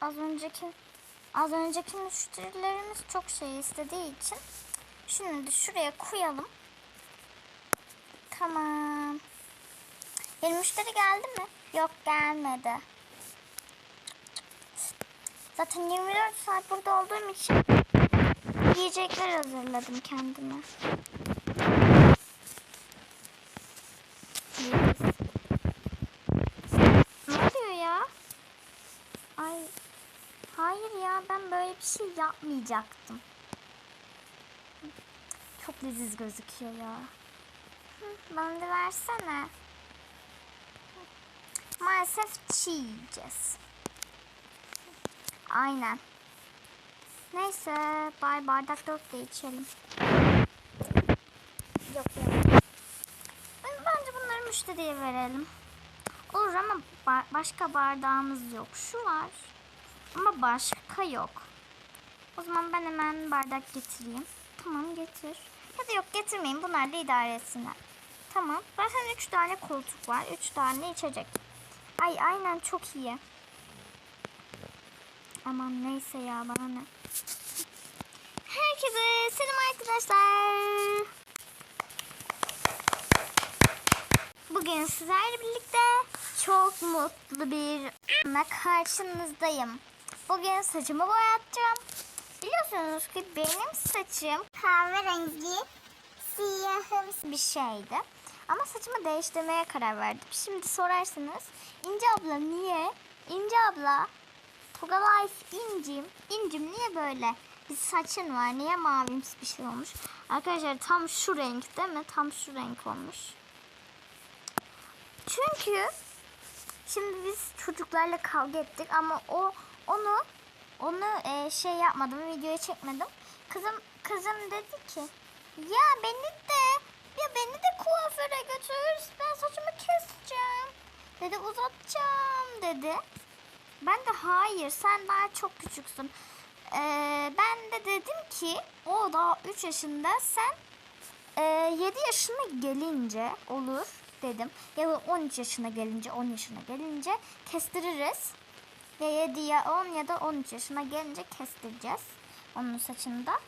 az önceki az önceki müşterilerimiz çok şey istediği için da şuraya koyalım. Tamam. Benim müşteri geldi mi? Yok gelmedi. Zaten 24 saat burada olduğum için yiyecekler hazırladım kendime. Yes. Ne oluyor ya? Ay. Hayır ya ben böyle bir şey yapmayacaktım. Çok leziz gözüküyor ya. Bana da versene. Maalesef çiğ yiyeceğiz. Aynen. Neyse bay bardak dört de içelim. Yok yok. Ben- Bence bunları müşteriye verelim. Olur ama ba- başka bardağımız yok. Şu var. Ama başka yok. O zaman ben hemen bardak getireyim. Tamam getir. Ya da yok getirmeyin. Bunlar da idare etsinler. Tamam. Zaten üç tane koltuk var. Üç tane içecek. Ay aynen çok iyi. Aman neyse ya bana ne. Herkese selam arkadaşlar. Bugün sizlerle birlikte çok mutlu bir karşınızdayım. Bugün saçımı boyatacağım. Biliyorsunuz ki benim saçım kahverengi siyahımsı bir şeydi. Ama saçımı değiştirmeye karar verdim. Şimdi sorarsınız İnce abla niye? İnce abla Toga Life incim. İncim niye böyle? Bir saçın var. Niye mavimsi bir şey olmuş? Arkadaşlar tam şu renk değil mi? Tam şu renk olmuş. Çünkü şimdi biz çocuklarla kavga ettik ama o onu onu e, şey yapmadım videoya çekmedim. Kızım kızım dedi ki ya beni de ya beni de kuaföre götür ben saçımı keseceğim dedi uzatacağım dedi. Ben de hayır sen daha çok küçüksün. Ee, ben de dedim ki o daha 3 yaşında sen e, 7 yaşına gelince olur dedim. Ya da 13 yaşına gelince 10 yaşına gelince kestiririz. Ya 7 ya 10 ya da 13 yaşına gelince kestireceğiz onun saçını da.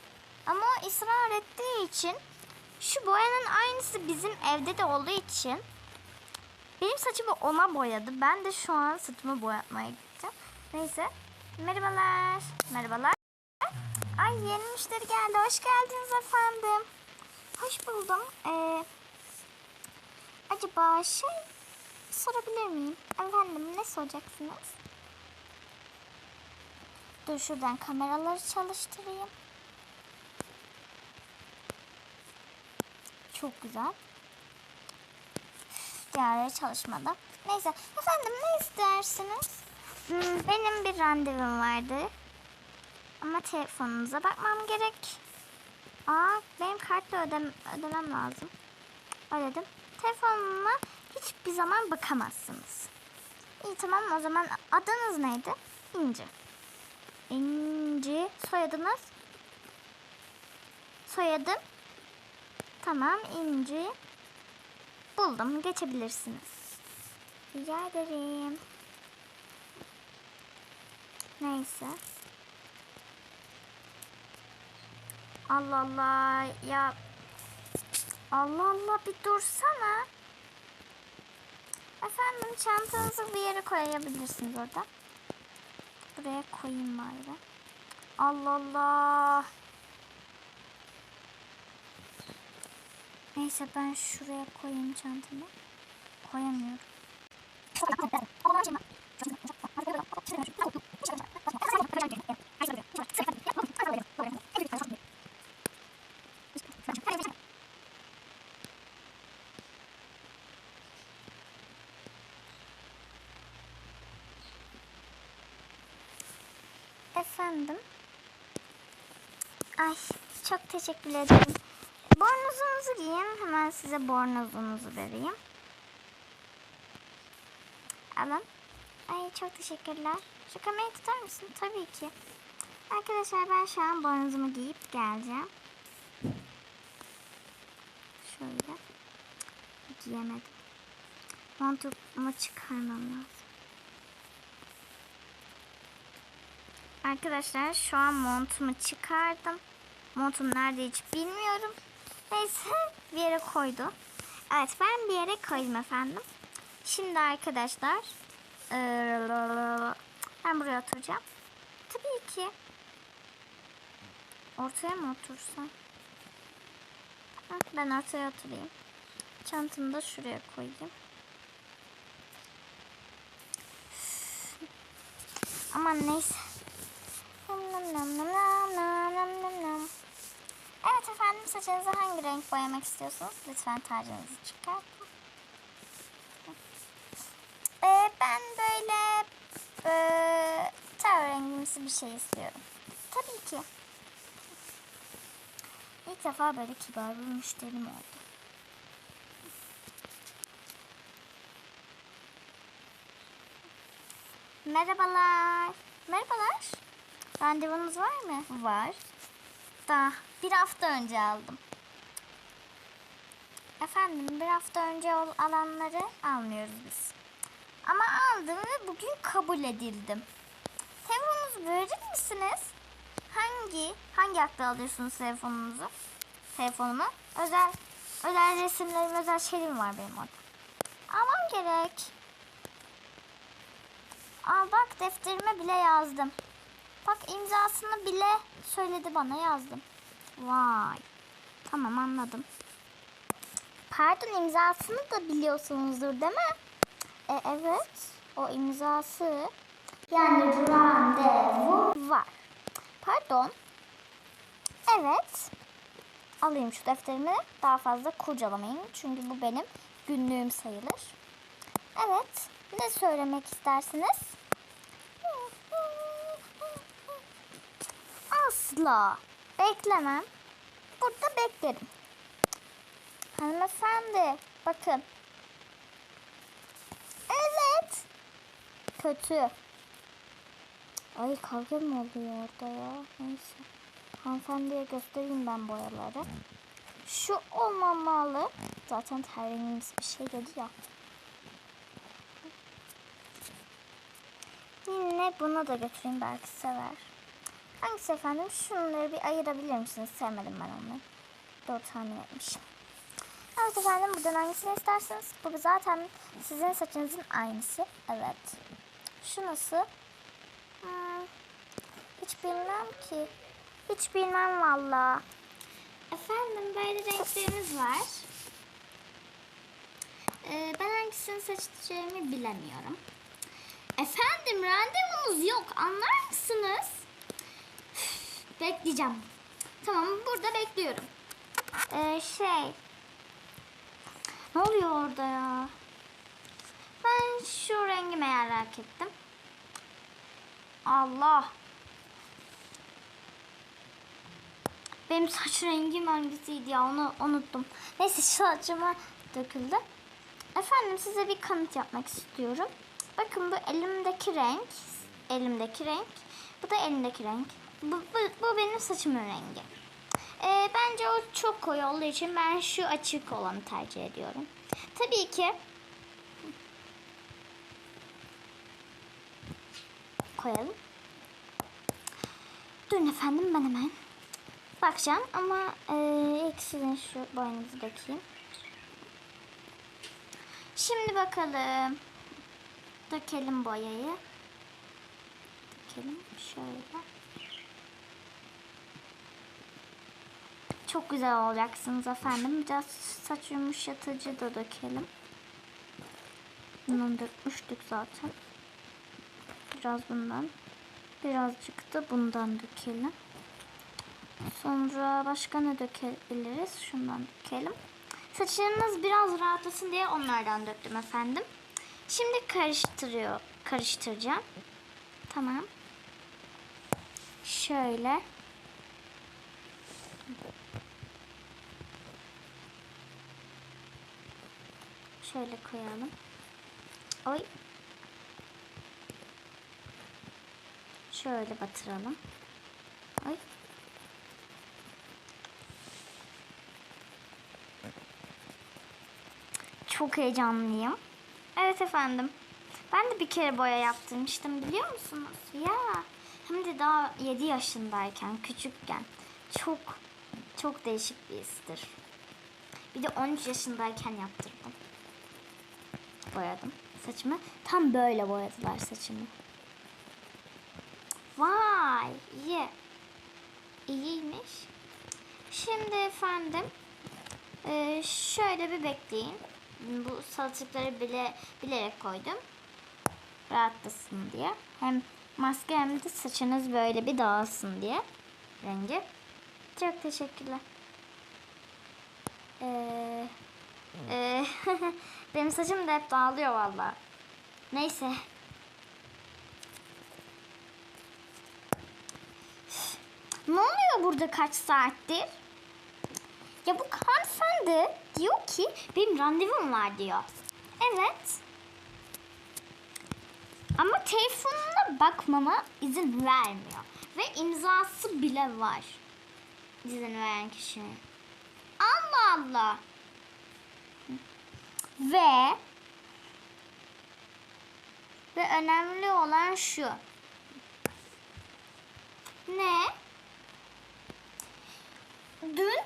Ama o ısrar ettiği için şu boyanın aynısı bizim evde de olduğu için benim saçımı ona boyadı. Ben de şu an saçımı boyatmaya gideceğim. Neyse. Merhabalar. Merhabalar. Ay yeni müşteri geldi. Hoş geldiniz efendim. Hoş buldum. Ee, acaba şey sorabilir miyim? Efendim ne soracaksınız? Dur şuradan kameraları çalıştırayım. Çok güzel. Diğerleri çalışmadı. Neyse. Efendim ne istersiniz? Hmm, Benim bir randevum vardı. Ama telefonunuza bakmam gerek. Aa, benim kartla ödem ödemem lazım. Ödedim. Telefonuma hiçbir zaman bakamazsınız. İyi tamam o zaman adınız neydi? İnci. İnci. Soyadınız? Soyadım? Tamam İnci. Buldum. Geçebilirsiniz. Rica ederim. Neyse. Allah Allah ya. Allah Allah bir dursana. Efendim çantanızı bir yere koyabilirsiniz orada. Buraya koyayım bari. Allah Allah. Neyse ben şuraya koyayım çantamı. Koyamıyorum. Efendim. Ay çok teşekkür ederim. Bornozunuzu giyin. Hemen size bornozunuzu vereyim. Alın. Ay çok teşekkürler. Şu kamerayı tutar mısın? Tabii ki. Arkadaşlar ben şu an bornozumu giyip geleceğim. Şöyle. Giyemedim. Montumu çıkarmam lazım. Arkadaşlar şu an montumu çıkardım. Montum nerede hiç bilmiyorum. Neyse bir yere koydu. Evet ben bir yere koydum efendim. Şimdi arkadaşlar eee, ben buraya oturacağım. Tabii ki. Ortaya mı otursam? Ben ortaya oturayım. Çantamı da şuraya koyayım. Aman neyse. Evet efendim saçınızı hangi renk boyamak istiyorsunuz? Lütfen tacınızı çıkartın. Ee, ben böyle ee, ter rengimsi bir şey istiyorum. Tabii ki. İlk defa böyle kibar bir müşterim oldu. Merhabalar. Merhabalar. Randevunuz var mı? Var. Da bir hafta önce aldım. Efendim bir hafta önce alanları almıyoruz biz. Ama aldım ve bugün kabul edildim. Telefonunuzu verir misiniz? Hangi hangi hakta alıyorsunuz telefonunuzu? Telefonumu? Özel özel resimlerim, özel şeylerim var benim orada. Almam gerek. Aa bak defterime bile yazdım. Bak imzasını bile söyledi bana yazdım. Vay. Tamam anladım. Pardon imzasını da biliyorsunuzdur değil mi? E, evet. O imzası yani randevu var. Pardon. Evet. Alayım şu defterimi. Daha fazla kurcalamayın. Çünkü bu benim günlüğüm sayılır. Evet. Ne söylemek istersiniz? Asla. Beklemem. Burada beklerim. Hanımefendi. Bakın. Evet. Kötü. Ay kavga mı oluyor orada ya? Neyse. Hanımefendiye göstereyim ben boyaları. Şu olmamalı. Zaten terengimiz bir şey dedi ya. Yine bunu da götüreyim belki sever. Hangisi efendim? Şunları bir ayırabilir misiniz? Sevmedim ben onları. Doğru tahmin etmişim. Evet efendim buradan hangisini isterseniz. Bu zaten sizin saçınızın aynısı. Evet. Şu nasıl? Hmm, hiç bilmem ki. Hiç bilmem valla. Efendim böyle renklerimiz var. Ee, ben hangisini seçeceğimi bilemiyorum. Efendim randevunuz yok anlar mısınız? Bekleyeceğim. Tamam burada bekliyorum. Ee, şey. Ne oluyor orada ya? Ben şu rengi merak ettim. Allah. Benim saç rengim hangisiydi ya onu unuttum. Neyse saçıma döküldü. Efendim size bir kanıt yapmak istiyorum. Bakın bu elimdeki renk. Elimdeki renk. Bu da elimdeki renk. Bu, bu, bu benim saçımın rengi. Ee, bence o çok koyu olduğu için ben şu açık olanı tercih ediyorum. Tabii ki koyalım. Durun efendim ben hemen bakacağım ama e, ilk sizin şu boynunuzu dökeyim. Şimdi bakalım. Dökelim boyayı. Dökelim şöyle. Çok güzel olacaksınız efendim. Biraz saç yumuşatıcı da dökelim. Bundan dökmüştük zaten. Biraz bundan. Birazcık da bundan dökelim. Sonra başka ne dökebiliriz? Şundan dökelim. Saçlarınız biraz rahatlasın diye onlardan döktüm efendim. Şimdi karıştırıyor, karıştıracağım. Tamam. Şöyle. Şöyle koyalım. Oy. Şöyle batıralım. Oy. Çok heyecanlıyım. Evet efendim. Ben de bir kere boya yaptırmıştım biliyor musunuz? Ya Hem de daha 7 yaşındayken, küçükken. Çok, çok değişik bir histir. Bir de 13 yaşındayken yaptırdım. Boyadım saçımı. Tam böyle boyadılar saçımı. Vay iyi. İyiymiş. Şimdi efendim e, şöyle bir bekleyin. Bu salatalıkları bile bilerek koydum. Rahatlasın diye. Hem maske hem de saçınız böyle bir dağılsın diye rengi. Çok teşekkürler. Ee, e, benim saçım da hep dağılıyor valla. Neyse. Ne oluyor burada kaç saattir? Ya bu hanımefendi diyor ki benim randevum var diyor. Evet. Ama telefonuna bakmama izin vermiyor. Ve imzası bile var. İzin veren kişinin. Allah Allah. Ve ve önemli olan şu. Ne? Dün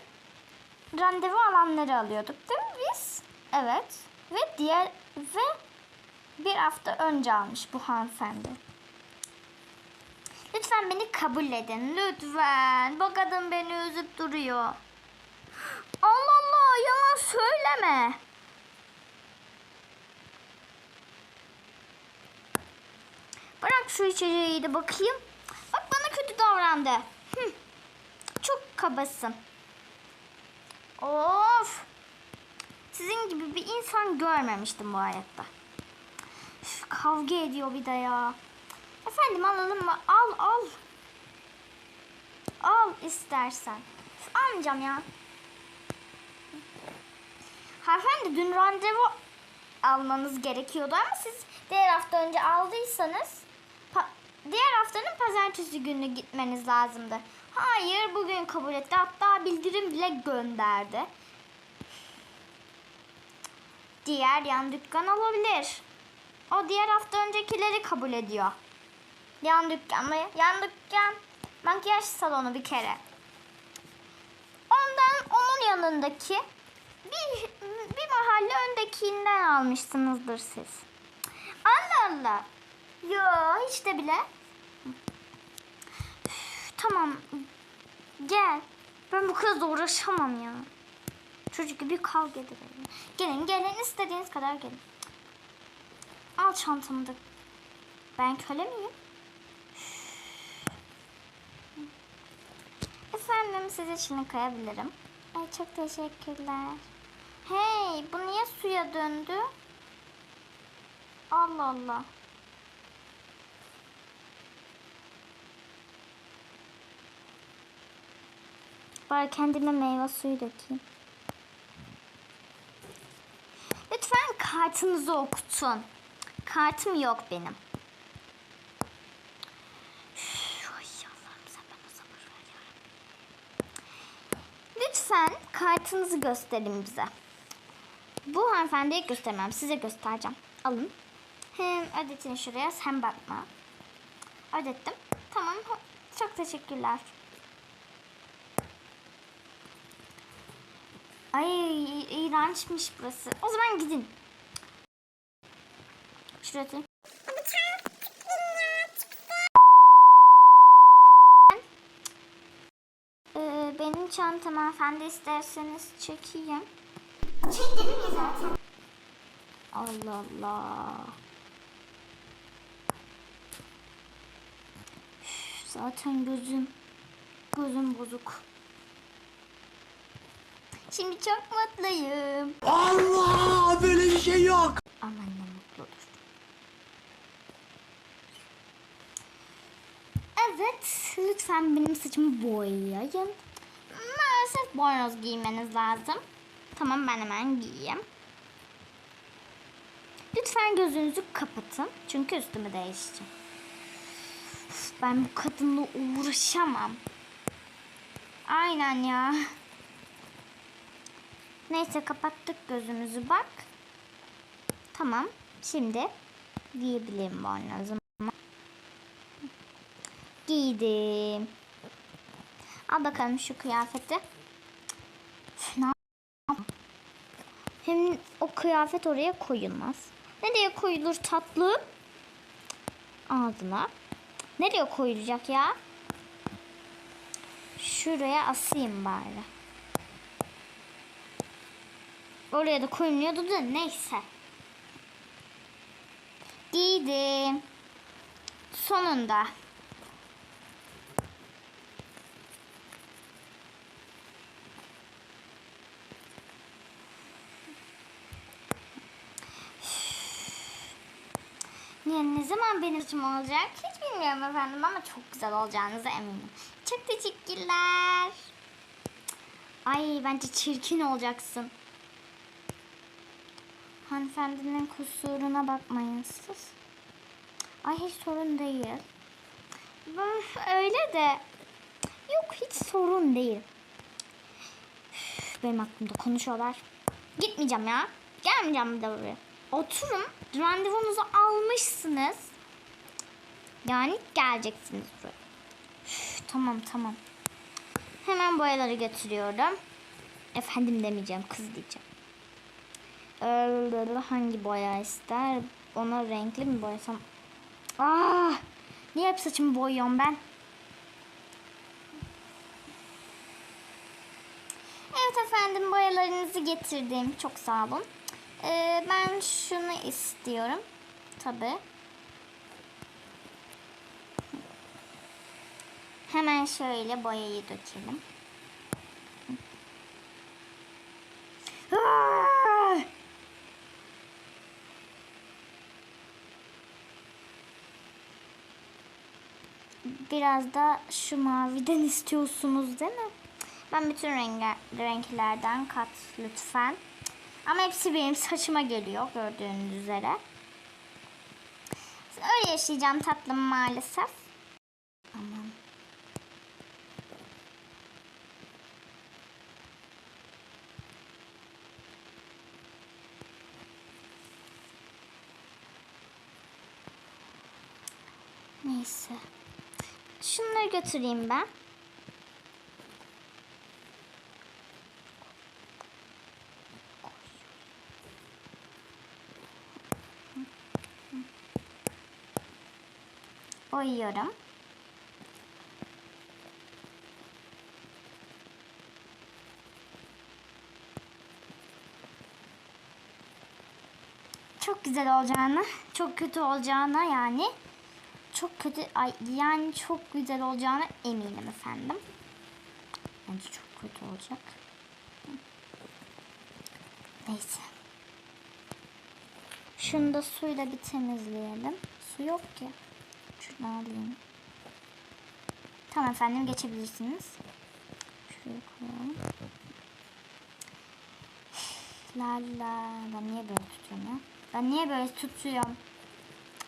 randevu alanları alıyorduk değil mi biz? Evet. Ve diğer ve bir hafta önce almış bu hanımefendi. Lütfen beni kabul edin. Lütfen. Bu kadın beni üzüp duruyor. Allah Allah yalan söyleme. Bırak şu içeriği de bakayım. Bak bana kötü davrandı. Hı. Çok kabasın. Of. Sizin gibi bir insan görmemiştim bu hayatta. Üf, kavga ediyor bir de ya. Efendim alalım mı? Al al. Al istersen. Üf, almayacağım ya. Hanımefendi dün randevu almanız gerekiyordu ama siz diğer hafta önce aldıysanız diğer haftanın pazartesi günü gitmeniz lazımdı. Hayır bugün kabul etti hatta bildirim bile gönderdi. Diğer yan dükkan olabilir. O diğer hafta öncekileri kabul ediyor. Yan dükkan mı? Yan dükkan makyaj salonu bir kere. Ondan onun yanındaki bir, bir mahalle öndekinden almışsınızdır siz. Allah Allah. Yo hiç de bile. Tamam. Gel. Ben bu da uğraşamam ya. Çocuk gibi kavga edelim. Gelin gelin istediğiniz kadar gelin. Al çantamı da. Ben köle miyim? Efendim size çini kayabilirim. Ay çok teşekkürler. Hey bu niye suya döndü? Allah Allah. Bari kendime meyve suyu dökeyim. Lütfen kartınızı okutun. Kartım yok benim. Lütfen kartınızı gösterin bize. Bu hanımefendiye göstermem. Size göstereceğim. Alın. Hem ödetin şuraya sen bakma. Ödettim. Tamam. Çok teşekkürler. Ay iğrençmiş burası. O zaman gidin. Atayım. Ee, benim çantam hanımefendi isterseniz çekeyim. Çek dedim ya zaten. Allah Allah. Üf, zaten gözüm gözüm bozuk. Şimdi çok mutluyum. Allah böyle bir şey yok. Aman ne mutludur. Evet, lütfen benim saçımı boyayın. Maalesef bornoz giymeniz lazım. Tamam ben hemen giyeyim. Lütfen gözünüzü kapatın. Çünkü üstümü değişeceğim. Ben bu kadınla uğraşamam. Aynen ya. Neyse kapattık gözümüzü bak. Tamam. Şimdi giyebilirim bornozumu. Giydim. Al bakalım şu kıyafeti. Hem o kıyafet oraya koyulmaz. Nereye koyulur tatlı? Ağzına. Nereye koyulacak ya? Şuraya asayım bari. Oraya da koymuyordu da neyse. Giydim. Sonunda. Ya ne zaman benim için olacak hiç bilmiyorum efendim ama çok güzel olacağınıza eminim. Çok teşekkürler. Ay bence çirkin olacaksın. Hanımefendinin kusuruna bakmayın siz. Ay hiç sorun değil. Üf, Öyle de yok hiç sorun değil. Benim aklımda konuşuyorlar. Gitmeyeceğim ya. Gelmeyeceğim bir de buraya. Oturun. Randevunuzu almışsınız. Yani geleceksiniz buraya. Üf, tamam tamam. Hemen boyaları götürüyorum. Efendim demeyeceğim. Kız diyeceğim. Hangi boya ister? Ona renkli mi boyasam? Aa! Niye hep saçımı boyuyorum ben? Evet efendim boyalarınızı getirdim. Çok sağ olun. Ee, ben şunu istiyorum. Tabi. Hemen şöyle boyayı dökelim. Aa! Biraz da şu maviden istiyorsunuz değil mi? Ben bütün renge, renklerden kat lütfen. Ama hepsi benim saçıma geliyor gördüğünüz üzere. Öyle yaşayacağım tatlım maalesef. Aman. Neyse. Şunları götüreyim ben. Oyuyorum. Çok güzel olacağını, çok kötü olacağına yani çok kötü ay yani çok güzel olacağına eminim efendim. Bence çok kötü olacak. Neyse. Şunu da suyla bir temizleyelim. Su yok ki. Şuradan alayım. Tamam efendim geçebilirsiniz. Şuraya koyalım. La la. Ben niye böyle tutuyorum ya? Ben niye böyle tutuyorum?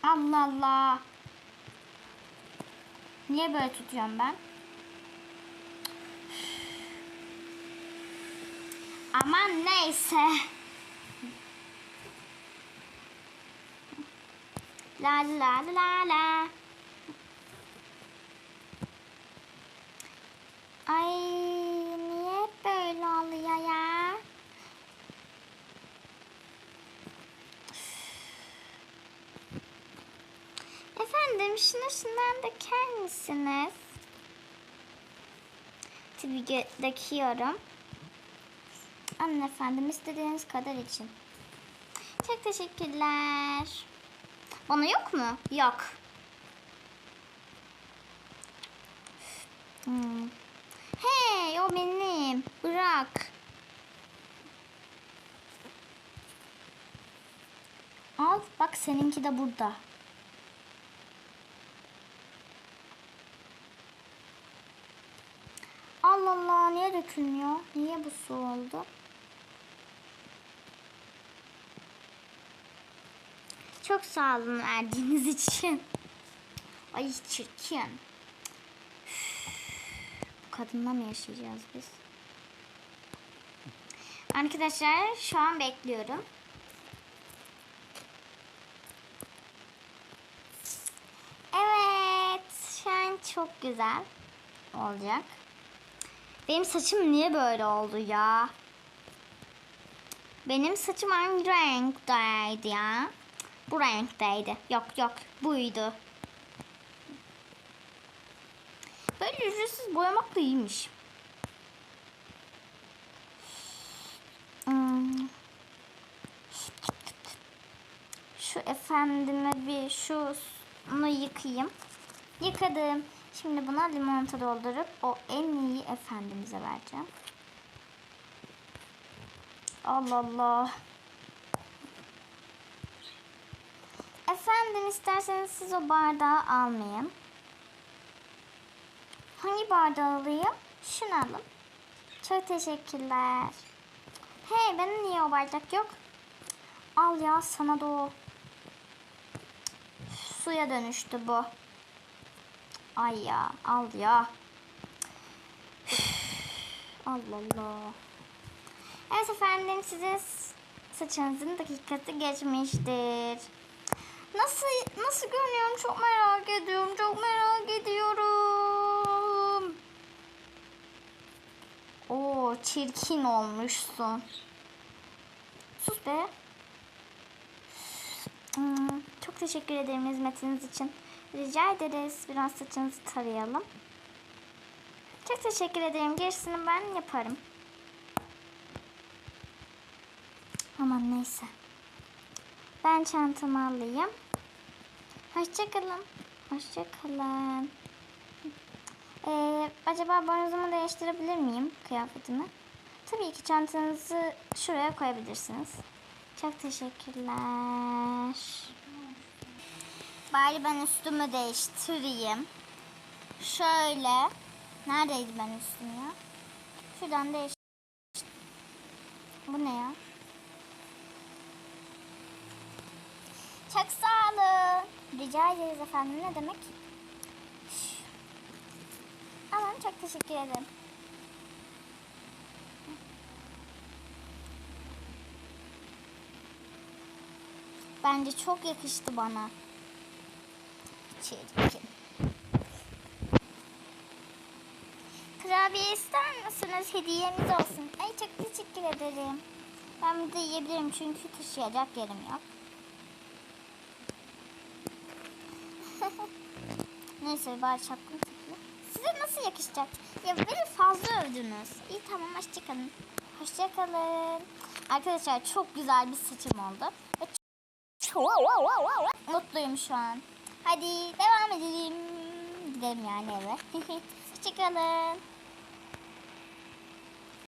Allah Allah. Niye böyle tutuyorum ben? Aman neyse. La la la la la. Ay niye hep böyle oluyor ya? Efendim şunu şundan döker misiniz? Tabii döküyorum. Anne efendim istediğiniz kadar için. Çok teşekkürler. Bana yok mu? Yok. Hmm. Hey o benim. Bırak. Al bak seninki de burada. Allah Allah niye dökülmüyor? Niye bu su oldu? Çok sağ olun verdiğiniz için. Ay çirkin. Bu kadınla mı yaşayacağız biz? Arkadaşlar şu an bekliyorum. Evet. Şu an çok güzel olacak. Benim saçım niye böyle oldu ya? Benim saçım hangi renkteydi ya? Bu renkteydi. Yok yok buydu. Böyle ücretsiz boyamak da iyiymiş. Hmm. Şu efendime bir şunu yıkayayım. Yıkadım. Şimdi buna limonata doldurup o en iyi efendimize vereceğim. Allah Allah. Efendim isterseniz siz o bardağı almayın. Hangi bardağı alayım? Şunu alın. Çok teşekkürler. Hey benim niye o bardak yok? Al ya sana da o. Suya dönüştü bu. Ay ya al ya. Allah Allah. Evet efendim size saçınızın dakikası geçmiştir. Nasıl nasıl görünüyorum çok merak ediyorum. Çok merak ediyorum. Oo çirkin olmuşsun. Sus be. Hmm, çok teşekkür ederim hizmetiniz için. Rica ederiz. Biraz saçınızı tarayalım. Çok teşekkür ederim. Gerisini ben yaparım. Aman neyse. Ben çantamı alayım. Hoşçakalın. Hoşçakalın. Ee, acaba boynuzumu değiştirebilir miyim kıyafetimi? Tabii ki çantanızı şuraya koyabilirsiniz. Çok teşekkürler. Bari ben üstümü değiştireyim. Şöyle. Neredeydi ben üstüm ya? Şuradan değiş. Bu ne ya? Çok sağ olun. Rica ederiz efendim. Ne demek? Aman çok teşekkür ederim. Bence çok yakıştı bana. Çirkin. Kurabiye ister misiniz? Hediyemiz olsun. Ay çok teşekkür ederim. Ben bir de yiyebilirim çünkü taşıyacak yerim yok. Neyse bari şapkamı takayım. Size nasıl yakışacak? Ya beni fazla övdünüz. İyi tamam hoşçakalın. Hoşçakalın. Arkadaşlar çok güzel bir seçim oldu. Ve çok mutluyum şu an. Hadi devam edelim. Gidelim yani eve. hoşçakalın.